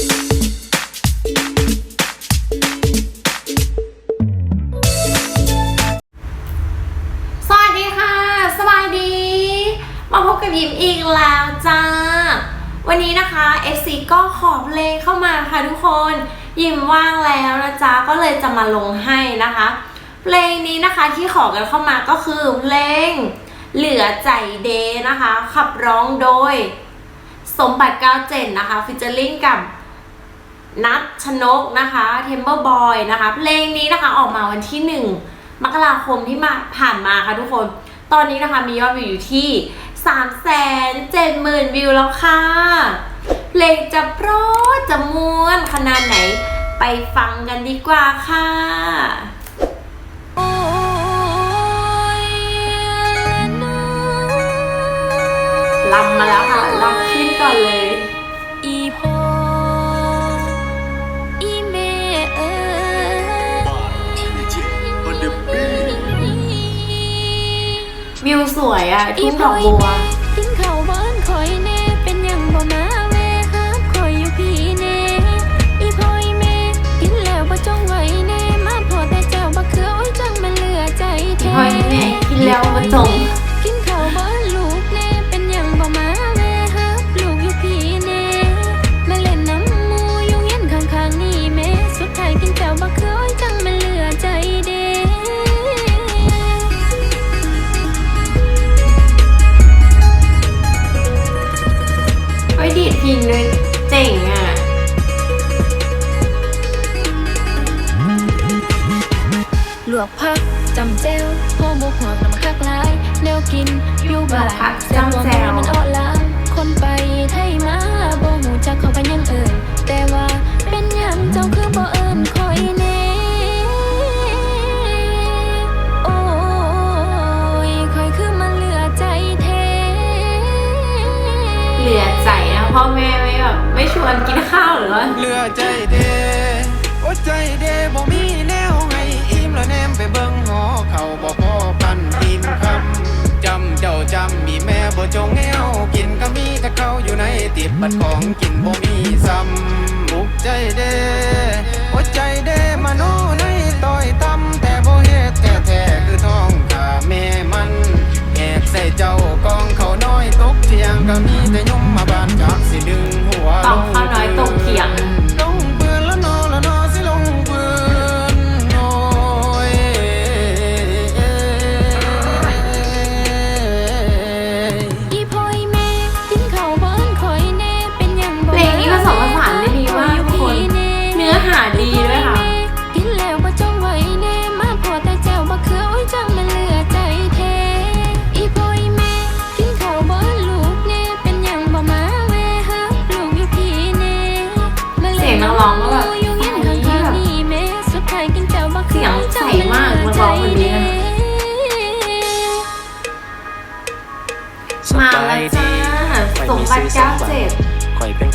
สวัสดีค่ะ สบายดี มาพบกับยิมอีกแล้วจ้า วันนี้นะคะ FC ก็ขอเพลงเข้ามาค่ะทุกคน ยิมว่างแล้วนะจ๊ะ ก็เลยจะมาลงให้นะคะ เพลงนี้นะคะที่ขอกันเข้ามาก็คือเพลงเหลือใจเดนะคะ ขับร้องโดย สมบัติก้าเจนนะคะฟิชเจอริงกับ นัทชนกนะคะเทมเ e อร์บอยนะคะ เพลงนี้นะคะออกมาวันที่ 1 มกราคมที่มาผ่านมาค่ะทุกคน ตอนนี้นะคะมียอดวิวอยู่ที่3 7 0 0 0 0 วิวแล้วค่ะ เพลงจะเพราะจะม้วนขนาดไหนไปฟังกันดีกว่าค่ะโอ้ยน้ลำมาแล้วค่ะลำ วิวสวยอะทุ่งดอกบัวกินข้าวบ้านคอยแน่เป็นหยังบ่มาแม่ฮับคอยอยู่พี่แน่อีพ่ออีแม่กินแล้วบ่จงไว้แน่มาพอแต่เจ้าบ่คือโอ้ยจังมันเหลือใจแท้พ่อแม่กินแล้วมาจง ห่อกหอกน้ำคักหลายแนวกินอยู่บ้านลวกผักจำแจ่วมันอ่อนล้าคนไปไทยมาบ่หูจักเขากันยังเอิญแต่ว่าเป็นยังเจ้าคือบ่เอิญคอยแน่โอ้ยคอยคือมันเหลือใจแท้เหลือใจนะพ่อแม่ไม่แบบไม่ชวนกินข้าวหรือว่าเหลือใจเดโอ้ใจเดบ่มีแนวให้อิ่มแล้วแนมไปเบิ่งหอเขาบอปั จงแม่บ่จงแนวกินก็มีแต่เขาอยู่ในติบบัดของกินบ่มีซ้ำบุกใจเด้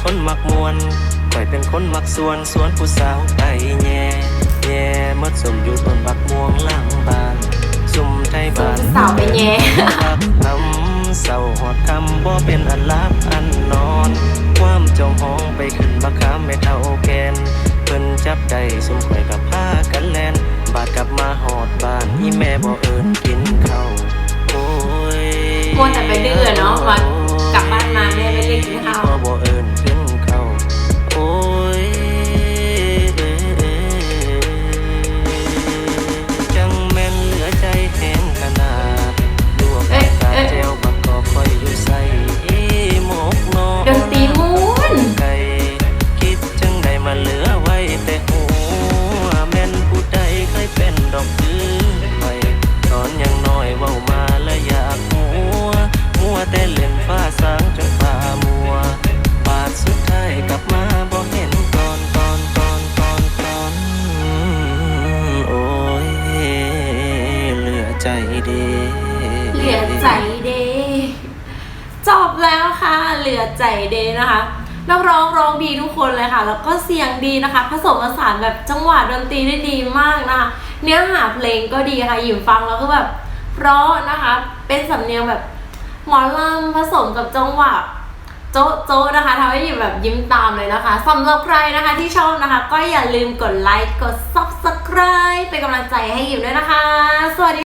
คนมักมวนข่อยเป็นคนมักสวนสวนผู้สาวไก่แย่แย่มดสมอยู่ต้นบักม่วงหลังบ้านซุ่มไทยบ้านสาวไปแย่รักคำเศร้าหอดคำบ่เป็นอันลับอันนอน ความจองห้องไปขึ้นบักคำไม่เท่าแกนเพิ่นจับได้สมข่อยกับผ้ากันแลนบาดกลับมาหอดบ้านอีแม่บ่เอิญกินข้าวโอ้ยมัวแต่ไปดื้อเนาะว่าก ใจเดนะคะนักร้องร้องดีทุกคนเลยค่ะ แล้วก็เสียงดีนะคะ ผสมผสานแบบจังหวะดนตรีได้ดีมากนะคะ เนื้อหาเพลงก็ดีค่ะหยิมฟังแล้วก็แบบเพราะนะคะ เป็นสำเนียงแบบหมอลำผสมกับจังหวะโจ๊ะโจ๊ะนะคะทำให้หยิบแบบยิ้มตามเลยนะคะสำหรับใครนะคะที่ชอบนะคะ ก็อย่าลืมกดไลค์กด subscribe เป็นกำลังใจให้หยิบด้วยนะคะ สวัสดี